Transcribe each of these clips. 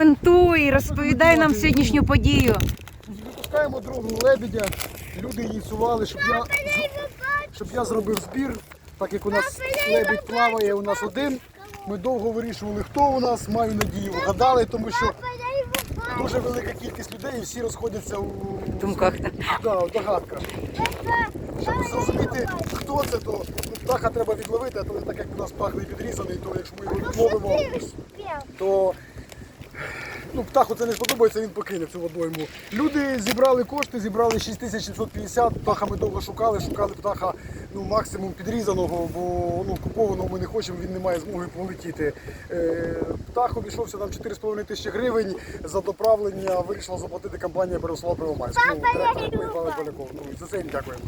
Коментуй, розповідай нам сьогоднішню подію. Випускаємо другого лебедя. Люди ініціювали, щоб я, щоб я зробив збір. Так як у нас лебідь плаває, у нас один. Ми довго вирішували, хто у нас, маю надію, вгадали, тому що дуже велика кількість людей і всі розходяться у думках. Да, в догадках. Щоб зрозуміти, хто це, то ну, птаха треба відловити, а то так як у нас птах не підрізаний, то якщо ми його відловимо, то ну, птаху це не сподобається, він покине цю водойму. Люди зібрали кошти, зібрали 6750, птаха ми довго шукали, шукали птаха ну, максимум підрізаного, бо ну, купованого ми не хочемо, він не має змоги полетіти. Е, птах обійшовся нам 4,5 тисячі гривень за доправлення, вирішила заплатити компанія Береслава Первомайськ. Ну, директор Поляков. Ну, за це їм дякуємо.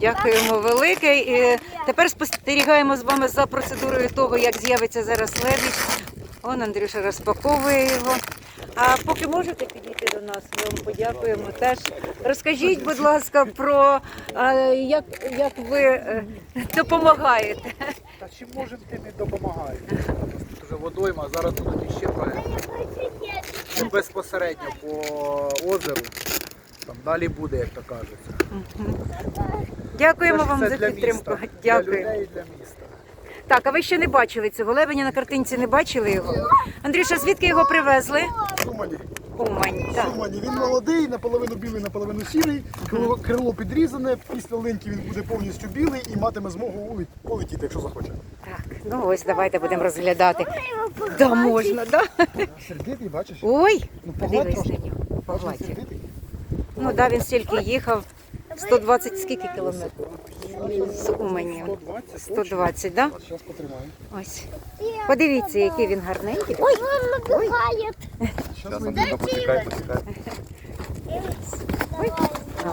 Дякуємо велике. І тепер спостерігаємо з вами за процедурою того, як з'явиться зараз лебідь. Он Андрюша розпаковує його. А поки можете підійти до нас, ми вам подякуємо теж. Розкажіть, будь ласка, про е, як, як ви е, допомагаєте. Та чим можемо, тим і допомагаємо. Тут вже водойма, зараз іще проекти. Ну, Безпосередньо по озеру. Там далі буде, як то кажеться. Дякуємо Це ж вам все за для підтримку. міста, Для Дякую. людей і для міста. Так, а ви ще не бачили цього лебеня на картинці, не бачили його? Андрюша, звідки його привезли? Сумані. Умань. Так. Сумані. Він молодий, наполовину білий, наполовину сірий. Крило, крило підрізане. Після линьки він буде повністю білий і матиме змогу полетіти, якщо захоче. Так, ну ось давайте будемо розглядати. Да, можна, да? Сердитий, бачиш? Ой, Ну, погладь подивись трошки. на нього. Бачиш, Погладь. сердитий? Ну да, він стільки їхав. 120 скільки кілометрів? З Умані. 120. 120, да? Ось. Подивіться, який він гарненький. Ой, ой, Зараз ми Андрійка, почекай, почекай.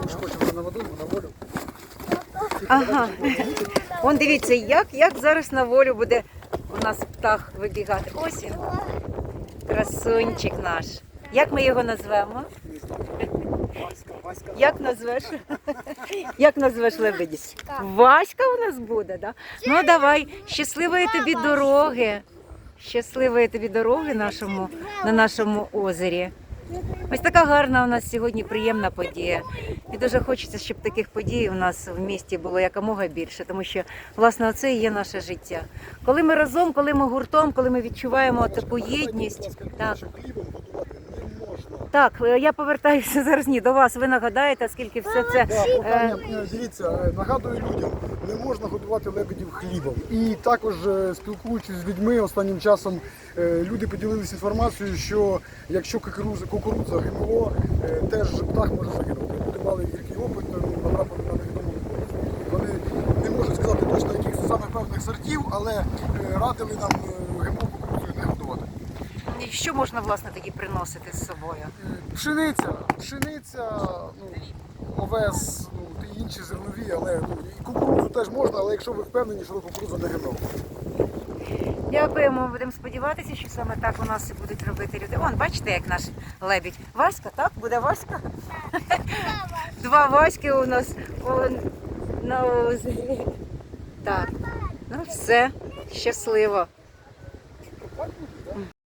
ми ж хочемо на воду, на волю. ага. Он дивіться, як, як зараз на волю буде у нас птах вибігати. Ось він. Красунчик наш. Як ми його назвемо? Як назвеш? Як назвеш лебеді? Васька у нас буде, да? Ну давай, щасливої тобі дороги. Щасливої тобі дороги нашому, на нашому озері. Ось така гарна у нас сьогодні приємна подія. І дуже хочеться, щоб таких подій у нас в місті було якомога більше, тому що власне це і є наше життя. Коли ми разом, коли ми гуртом, коли ми відчуваємо таку єдність, так. Можна. Так, е, я повертаюся зараз ні до вас. Ви нагадаєте, скільки все це. Да, прохання, е, дивіться, е, нагадую людям, не можна годувати лебедів хлібом. І також спілкуючись з людьми останнім часом, люди поділилися інформацією, що якщо кукурудза, кукурудза ГМО, теж птах може загинути. Люди мали гіркий опит, натрапили на невідому. Вони не можуть сказати точно яких саме певних сортів, але радили нам е, ГМО кукурудзою не годувати. І Що можна власне тоді приносити з собою? Е, Пшениця, пшениця, ну, овес, ну, і інші зернові, але ну, і кукурудзу теж можна, але якщо ви впевнені, що кукурудза не ГМО. Дякуємо. Будемо сподіватися, що саме так у нас і будуть робити люди. Вон, бачите, як наш лебідь. Васька, так? Буде Васька? Два Васьки у нас на озері. Так. Ну все, щасливо.